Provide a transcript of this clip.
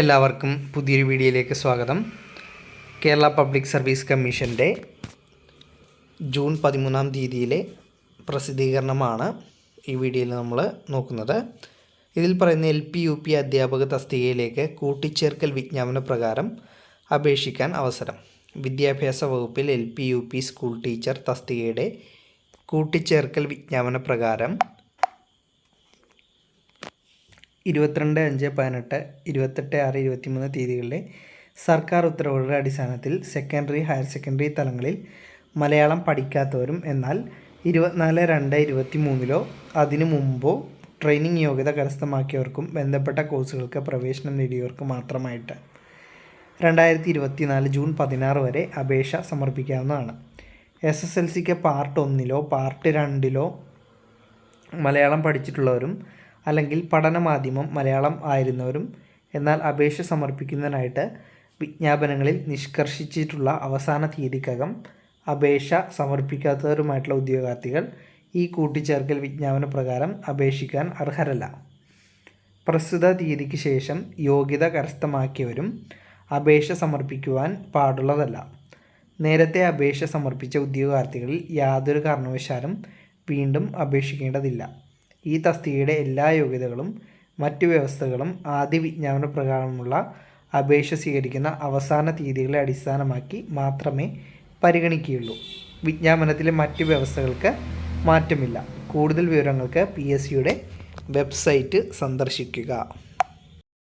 എല്ലാവർക്കും പുതിയൊരു വീഡിയോയിലേക്ക് സ്വാഗതം. കേരള പബ്ലിക് സർവീസ് കമ്മീഷന്റെ ജൂൺ പതിമൂന്നാം തീയതിയിലെ പ്രസിദ്ധീകരണമാണ് ഈ വീഡിയോയിൽ നമ്മൾ നോക്കുന്നത്. ഇതിൽ പറയുന്ന എൽ പി യു പി അധ്യാപക തസ്തികയിലേക്ക് കൂട്ടിച്ചേർക്കൽ വിജ്ഞാപന പ്രകാരം അപേക്ഷിക്കാൻ അവസരം. വിദ്യാഭ്യാസ വകുപ്പിൽ L P U P school teacher തസ്തികയുടെ കൂട്ടിച്ചേർക്കൽ വിജ്ഞാപന പ്രകാരം ഇരുപത്തിരണ്ട് അഞ്ച് പതിനെട്ട് ഇരുപത്തെട്ട് ആറ് ഇരുപത്തിമൂന്ന് തീയതികളിലെ സർക്കാർ ഉത്തരവുകളുടെ അടിസ്ഥാനത്തിൽ സെക്കൻഡറി ഹയർ സെക്കൻഡറി തലങ്ങളിൽ മലയാളം പഠിക്കാത്തവരും എന്നാൽ ഇരുപത്തിനാല് രണ്ട് ഇരുപത്തി മൂന്നിലോ അതിനു മുമ്പോ ട്രെയിനിങ് യോഗ്യത കരസ്ഥമാക്കിയവർക്കും ബന്ധപ്പെട്ട കോഴ്സുകൾക്ക് പ്രവേശനം നേടിയവർക്ക് മാത്രമായിട്ട് രണ്ടായിരത്തി ഇരുപത്തിനാല് ജൂൺ പതിനാറ് വരെ അപേക്ഷ സമർപ്പിക്കാവുന്നതാണ്. എസ് എസ് എൽ സിക്ക് പാർട്ട് ഒന്നിലോ പാർട്ട് രണ്ടിലോ മലയാളം പഠിച്ചിട്ടുള്ളവരും അല്ലെങ്കിൽ പഠന മാധ്യമം മലയാളം ആയിരുന്നവരും എന്നാൽ അപേക്ഷ സമർപ്പിക്കുന്നതിനായിട്ട് വിജ്ഞാപനങ്ങളിൽ നിഷ്കർഷിച്ചിട്ടുള്ള അവസാന തീയതിക്കകം അപേക്ഷ സമർപ്പിക്കാത്തവരുമായിട്ടുള്ള ഉദ്യോഗാർത്ഥികൾ ഈ കൂട്ടിച്ചേർക്കൽ വിജ്ഞാപന പ്രകാരം അപേക്ഷിക്കാൻ അർഹരല്ല. പ്രസ്തുത തീയതിക്ക് ശേഷം യോഗ്യത കരസ്ഥമാക്കിയവരും അപേക്ഷ സമർപ്പിക്കുവാൻ പാടുള്ളതല്ല. നേരത്തെ അപേക്ഷ സമർപ്പിച്ച ഉദ്യോഗാർത്ഥികളിൽ യാതൊരു കാരണവശാലും വീണ്ടും അപേക്ഷിക്കേണ്ടതില്ല. ഈ തസ്തികയുടെ എല്ലാ യോഗ്യതകളും മറ്റു വ്യവസ്ഥകളും ആദ്യ വിജ്ഞാപന പ്രകാരമുള്ള അപേക്ഷ സ്വീകരിക്കുന്ന അവസാന തീയതികളെ അടിസ്ഥാനമാക്കി മാത്രമേ പരിഗണിക്കുകയുള്ളൂ. വിജ്ഞാപനത്തിലെ മറ്റു വ്യവസ്ഥകൾക്ക് മാറ്റമില്ല. കൂടുതൽ വിവരങ്ങൾക്ക് പി എസ് സിയുടെ വെബ്സൈറ്റ് സന്ദർശിക്കുക.